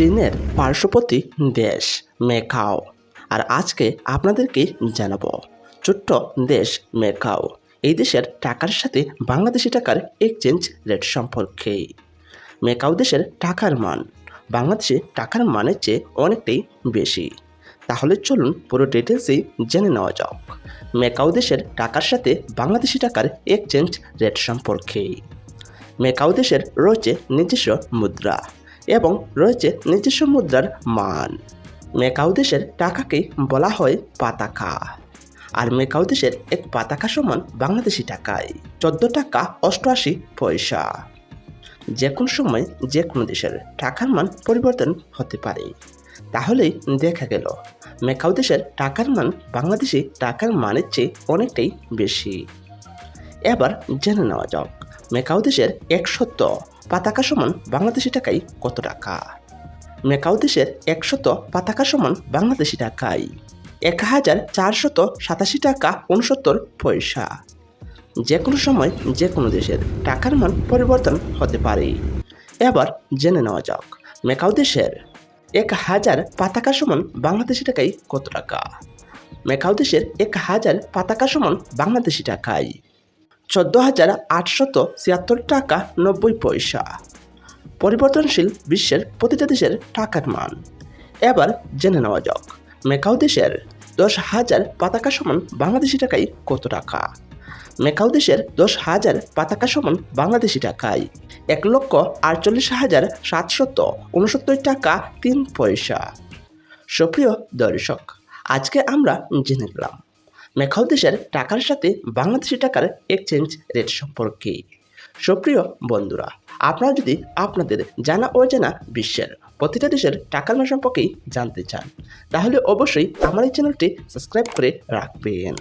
চীনের পার্শ্ববর্তী দেশ মেকাও। আর আজকে আপনাদেরকে জানাব, ছোট্ট দেশ মেকাও। এই দেশের টাকার সাথে বাংলাদেশি টাকার এক্সচেঞ্জ রেট সম্পর্কে। মেকাও দেশের টাকার মান, বাংলাদেশে টাকার মানের চেয়ে অনেকটাই বেশি। তাহলে চলুন পুরো ডিটেলসই জেনে নেওয়া যাক। মেকাও দেশের টাকার সাথে বাংলাদেশি টাকার এক্সচেঞ্জ রেট সম্পর্কে। মেকাও দেশের রয়েছে নিজস্ব মুদ্রা। এবং রয়েছে নিজস্ব মুদ্রার মান। মেকাউ দেশের টাকাকে বলা হয় পাতাকা। আর মেকাউ দেশের এক পাতাকা সমান বাংলাদেশি টাকায়, চোদ্দ টাকা অষ্টআশি পয়সা। যে কোনো সময় যে কোনো দেশের টাকার মান পরিবর্তন হতে পারে। তাহলেই দেখা গেল, মেকাউ দেশের টাকার মান বাংলাদেশি টাকার মানের চেয়ে অনেকটাই বেশি। এবার জেনে নেওয়া যাক মেকাও দেশের একশত পাতাকা সমান বাংলাদেশি টাকায় কত টাকা? মেকাও দেশের একশত পাতাকা সমান বাংলাদেশি টাকায় এক হাজার চারশত সাতাশি টাকা উনসত্তর পয়সা। যে কোনো সময় যে কোনো দেশের টাকার মান পরিবর্তন হতে পারে। এবার জেনে নেওয়া যাক মেকাও দেশের এক হাজার পাতাকা সমান বাংলাদেশি টাকায় কত টাকা? মেকাও দেশের এক হাজার পাতাকা সমান বাংলাদেশি টাকায় চোদ্দ হাজার আটশত ছিয়াত্তর টাকা নব্বই পয়সা। পরিবর্তনশীল বিশ্বের প্রতিটা দেশের টাকার মান। এবার জেনে নেওয়া যাক, মেকাও দেশের দশ হাজার পাতাকা সমান বাংলাদেশি টাকায় কত টাকা? মেকাও দেশের দশ হাজার পাতাকা সমান বাংলাদেশি টাকায় এক লক্ষ আটচল্লিশ হাজার সাতশত উনসত্তর টাকা তিন পয়সা। সুপ্রিয় দর্শক, আজকে আমরা জেনে গেলাম দেশের টাকার সাথে বাংলাদেশি টাকার এক্সচেঞ্জ রেট সম্পর্কে। সুপ্রিয় বন্ধুরা, আপনারা যদি আপনাদের জানা অজানা বিশ্বের প্রতিটা দেশের টাকার মান সম্পর্কেই জানতে চান, তাহলে অবশ্যই আমার এই চ্যানেলটি সাবস্ক্রাইব করে রাখবেন।